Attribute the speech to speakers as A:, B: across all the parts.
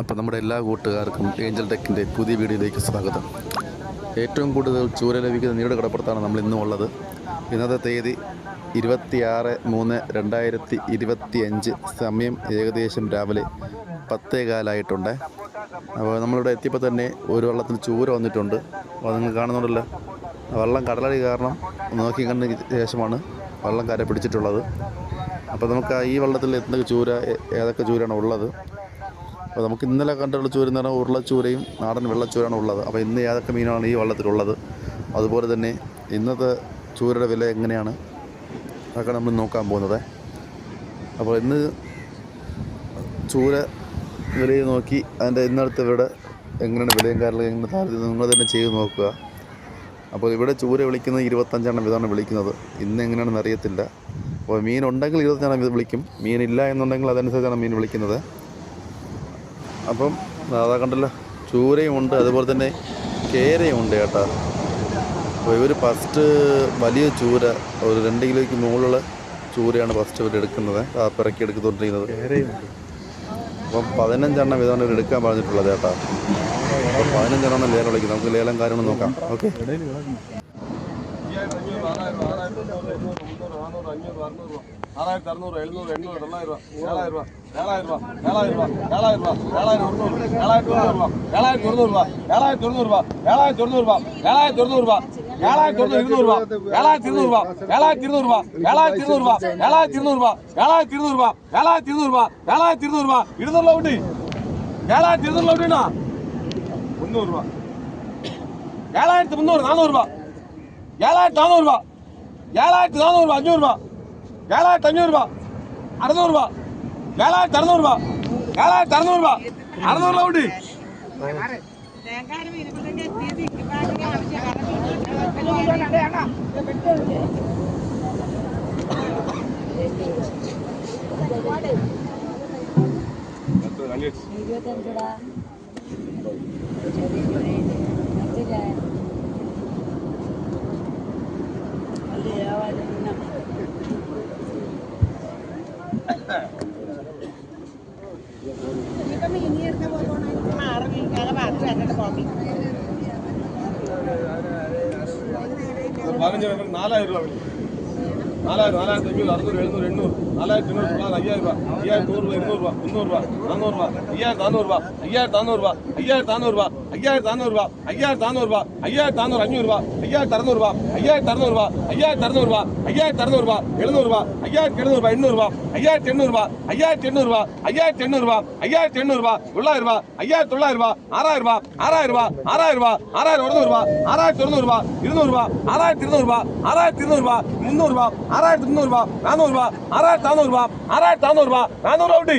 A: അപ്പോൾ നമ്മുടെ എല്ലാ കൂട്ടുകാർക്കും ഏഞ്ചൽ ടെക്കിന്റെ പുതിയ വീഡിയോയിലേക്ക് സ്വാഗതം. ഏറ്റവും കൂടുതൽ ചൂര ലഭിക്കുന്ന നീട് കടപ്പുറത്താണ് നമ്മൾ ഇന്നും ഉള്ളത്. ഇന്നത്തെ തീയതി ഇരുപത്തിയാറ് മൂന്ന് രണ്ടായിരത്തി ഇരുപത്തി അഞ്ച് സമയം ഏകദേശം രാവിലെ പത്തേ കാലായിട്ടുണ്ട്. അപ്പോൾ നമ്മളിവിടെ എത്തിയപ്പോൾ തന്നെ ഒരു വള്ളത്തിന് ചൂര വന്നിട്ടുണ്ട്. അപ്പോൾ നിങ്ങൾ കാണുന്നുണ്ടല്ലോ. വള്ളം കടലടി കാരണം നോക്കി കണ്ടതിന് ശേഷമാണ് വെള്ളം കര പിടിച്ചിട്ടുള്ളത്. അപ്പോൾ നമുക്ക് ഈ വള്ളത്തിൽ എന്തൊക്കെ ചൂര ഏതൊക്കെ ചൂരാണ് ഉള്ളത്? അപ്പോൾ നമുക്ക് ഇന്നലെ കണ്ടുള്ള ചൂര എന്ന് പറഞ്ഞാൽ ഉരുളച്ചൂരയും നാടൻ വെള്ളച്ചൂരാണ് ഉള്ളത്. അപ്പോൾ ഇന്ന് ഏതൊക്കെ മീനാണ് ഈ വള്ളത്തിലുള്ളത്? അതുപോലെ തന്നെ ഇന്നത്തെ ചൂരയുടെ വില എങ്ങനെയാണ്? അതൊക്കെ നമ്മൾ നോക്കാൻ പോകുന്നത്. അപ്പോൾ ഇന്ന് ചൂര വിലയിൽ നോക്കി അതിന്റെ ഇന്നടുത്ത് ഇവിടെ എങ്ങനെയാണ്? വിലയും കാര്യങ്ങളും എങ്ങനെ താരതമ്യം നിങ്ങൾ തന്നെ ചെയ്ത് നോക്കുക. അപ്പോൾ ഇവിടെ ചൂര വിളിക്കുന്നത് ഇരുപത്തഞ്ചെണ്ണം ഇതാണ് വിളിക്കുന്നത്. ഇന്ന് എങ്ങനെയാണെന്ന് അറിയത്തില്ല. അപ്പോൾ മീൻ ഉണ്ടെങ്കിൽ ഇരുപത്തഞ്ചെണ്ണം വിളിക്കും. മീൻ ഇല്ല എന്നുണ്ടെങ്കിൽ അതനുസരിച്ചാണ് മീൻ വിളിക്കുന്നത്. അപ്പം അതാ കണ്ടല്ലോ ചൂരയും ഉണ്ട് അതുപോലെ തന്നെ കേരയും ഉണ്ട് ചേട്ടാ അപ്പോൾ ഇവർ ഫസ്റ്റ് വലിയ ചൂര ഒരു രണ്ട് കിലോയ്ക്ക് മുകളിലുള്ള ചൂരയാണ് ഫസ്റ്റ് ഇവർ എടുക്കുന്നത്. ആ പിറക്കി എടുത്തുകൊണ്ടിരിക്കുന്നത്. അപ്പം പതിനഞ്ചെണ്ണം ഇതാണ് ഇവർ എടുക്കാൻ പറഞ്ഞിട്ടുള്ളത് ചേട്ടാ അപ്പം പതിനഞ്ചെണ്ണം ലേലം വിളിക്കുന്നത് നമുക്ക് ലേലം കാര്യങ്ങൾ നോക്കാം. ഓക്കെ?
B: முந்நூறு நானூறு அஞ்சூறு அறுநூறுவா ஆறாயிரத்தி அறுநூறு எழுநூறு எண்ணூறு ரெண்டாயிரம் ஏழாயிரம் ரூபா ஏழாயிரம் ரூபா ஏழாயிரம் ரூபா ஏழாயிரம் ரூபா ஏழாயிரத்தி தொண்ணூறுவா ஏழாயிரத்தி தொண்ணூறுவா ஏழாயிரத்தி தொண்ணூறுவா ஏழாயிரத்தி தொண்ணூறுவா ஏழாயிரத்தி இருநூறுவா ஏழாயிரத்தி இருநூறுவா ஏழாயிரத்தி இருநூறுவா ஏழாயிரத்தி இருநூறுவா ஏழாயிரத்தி இருநூறுவா ஏழாயிரத்தி இருநூறுவா ஏழாயிரத்தி இருநூறுவா ஏழாயிரத்தி இருநூறுவா இருநூறுல விட்டு ஏழாயிரத்தி இருநூறுல விட்டுண்ணா முந்நூறுவா. ஏழாயிரத்தி முந்நூறு நானூறுரூவா ஏழாயிரத்தி நானூறுரூவா ஏழாயிரத்தி நானூறுபா அஞ்சூறுபா ஏழாயிரத்தி அஞ்சூறுபா அறநூறுபா. ஏழாயிரத்தி அறநூறுபா ஏழாயிரத்தி அறநூறுபா. அறநூறுபா உண்டு. இருபத்தஞ்சுடா.
C: പതിനഞ്ച്
B: പേർക്ക് നാലായിരം രൂപ വിളി നാലായിരം നാലായിരത്തി അഞ്ഞൂറ് അറുന്നൂറ് രൂപ അയ്യായിരത്തി നൂറ് രൂപ ഇരുന്നൂറ് രൂപ മുന്നൂറ് രൂപ നാന്നൂറ് രൂപ അയ്യായിരത്തി നാന്നൂറ് രൂപ അയ്യായിരത്തി നാന്നൂറ് രൂപ അയ്യായിരത്തി നാന്നൂറ് രൂപ ஐயாயிரத்தி அறநூறுபா ஐயாயிரத்தி அறநூறுபா ஐயாயிரத்தி அறநூறு அஞ்சூறுபா ஐயாயிரத்தி அறநூறுபா ஐயாயிரத்தி அறநூறுபா ஐயாயிரத்தி அறநூறுபா ஐயாயிரத்தி அறநூறுபா எழுநூறுபா ஐயாயிரத்தி எழுநூறுபா எண்ணூறுபா ஐயாயிரத்தி எண்ணூறுபா ஐயாயிரத்தி எண்ணூறுபா ஐயாயிரத்தி எண்ணூறுபா ஐயாயிரத்தி எண்ணூறுபா தொள்ளாயிரம் ரூபா ஐயாயிரத்தி தொள்ளாயிரூபா ரூபா ஆறாயிரம் ரூபா ஆறாயிரம் ரூபா ஆறாயிரம் ரூபா ஆறாயிரம் இரநூறுபா ஆறாயிரத்தி இரநூறுபா இருநூறுபா ஆறாயிரத்தி இருநூறுபா ஆறாயிரத்தி இருநூறுபா முந்நூறுபா ஆறாயிரத்தி முந்நூறுபா நானூறுபா ஆறாயிரத்தி நானூறுபா ஆறாயிரத்தி நானூறுபா நானூறு அப்படி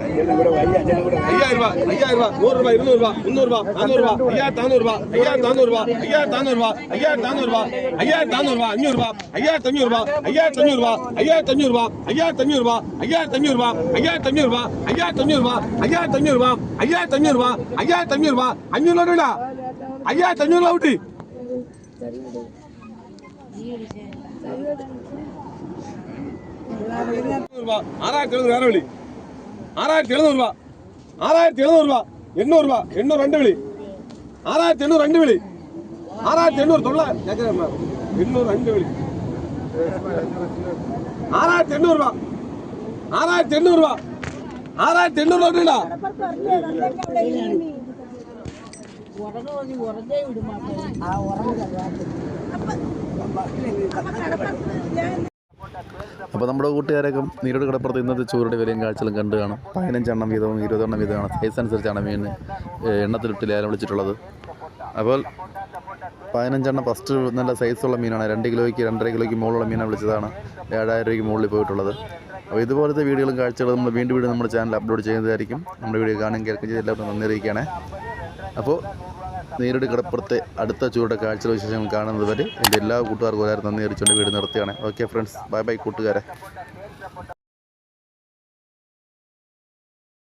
B: ஐயாயிரம் ரூபாய் ஐயாயிரம் ரூபாய் நூறு ரூபாய் இருநூறு ரூபாய் முந்நூறு ரூபாய் நானூறு ரூபாய் ஐயாயிரத்தி நானூறு ரூபாய் ஐயாயிரத்தி நானூறு ரூபாய் ஐயாயிரத்தி நானூறு ரூபாய் ஐயாயிரத்தி நானூறு ரூபாய் ஐயாயிரத்தி நானூறு ரூபாய் அஞ்சூறு ரூபாய் ஐயாயிரத்தி அஞ்சூறு ரூபாய் ஐயாயிரத்தி அஞ்சூறு ரூபாய் ஐயாயிரத்தி அஞ்சூறு ரூபாய் ஐயாயிரத்தி அஞ்சூறு ரூபாய் ஐயாயிரத்தி அஞ்சூறு ரூபாய் ஐயாயிரத்தி அஞ்சூறு ரூபாய் ஐயாயிரத்தி அஞ்சூறு ரூபாய் ஐயாயிரத்தி அஞ்சூறு ரூபாய் ஐயாயிரத்தி அஞ்சூறு ரூபாய் ஐயாயிரத்தி அஞ்சூறு ரூபாய் அஞ்சூறு ரூபா ஐயாயிரத்தி அஞ்சூறு ரூபா விட்டு ரூபா ஆறாயிரத்தி எழுநூறு வேற வழி ஆறாயிரத்தி எழுநூறு ரூபா ஆறாயிரத்தி எழுநூறு ரூபா எண்ணூறு ரூபா எண்ணூறு ரெண்டு விழி ஆறாயிரத்தி எண்ணூறு ரெண்டு விழி ஆறாயிரத்தி எண்ணூறு தொள்ளாயிரம் கேட்குறேன் எண்ணூறு ரெண்டு விழி ஆறாயிரத்தி எண்ணூறு ரூபா ஆறாயிரத்தி எண்ணூறு ரூபா ஆறாயிரத்தி எண்ணூறு ரூபா
C: உடனே
A: അപ്പോൾ നമ്മുടെ കൂട്ടുകാരൊക്കെ നീരോട് കടപ്പുറത്ത് ഇന്നത്തെ ചൂരുടെ വിലയും കാഴ്ചകളും കണ്ടു കാണും. പതിനഞ്ചെണ്ണം വീതവും ഇരുപതെണ്ണം വീതമാണ്. സൈസ് അനുസരിച്ചാണ് മീൻ എണ്ണത്തിലിട്ട് ലേലം വിളിച്ചിട്ടുള്ളത്. അപ്പോൾ പതിനഞ്ചെണ്ണം ഫസ്റ്റ് നല്ല സൈസുള്ള മീനാണ്. രണ്ട് കിലോയ്ക്ക് രണ്ടര കിലോയ്ക്ക് മുകളിലുള്ള മീനാണ് വിളിച്ചതാണ്. ഏഴായിരം രൂപയ്ക്ക് മുകളിൽ പോയിട്ടുള്ളത്. അപ്പോൾ ഇതുപോലത്തെ വീഡിയോകളും കാഴ്ചകളും നമ്മൾ വീണ്ടും വീണ്ടും നമ്മുടെ ചാനൽ അപ്ലോഡ് ചെയ്യുന്നതായിരിക്കും. നമ്മുടെ വീഡിയോ കാണും കേൾക്കുകയും ചെയ്ത് എല്ലാവർക്കും നന്ദി അറിയിക്കുകയാണ്. അപ്പോൾ നേരിട്ട് കടപ്പുറത്തെ അടുത്ത ചൂടെ കാഴ്ച വിശേഷങ്ങൾ കാണുന്നത് വരെ എന്റെ എല്ലാ കൂട്ടുകാർക്കും എല്ലാവരും നന്ദി അറിയിച്ചുകൊണ്ട് വീട് നിർത്തുകയാണ്. ഓക്കെ ഫ്രണ്ട്സ് ബൈ ബൈ കൂട്ടുകാരെ.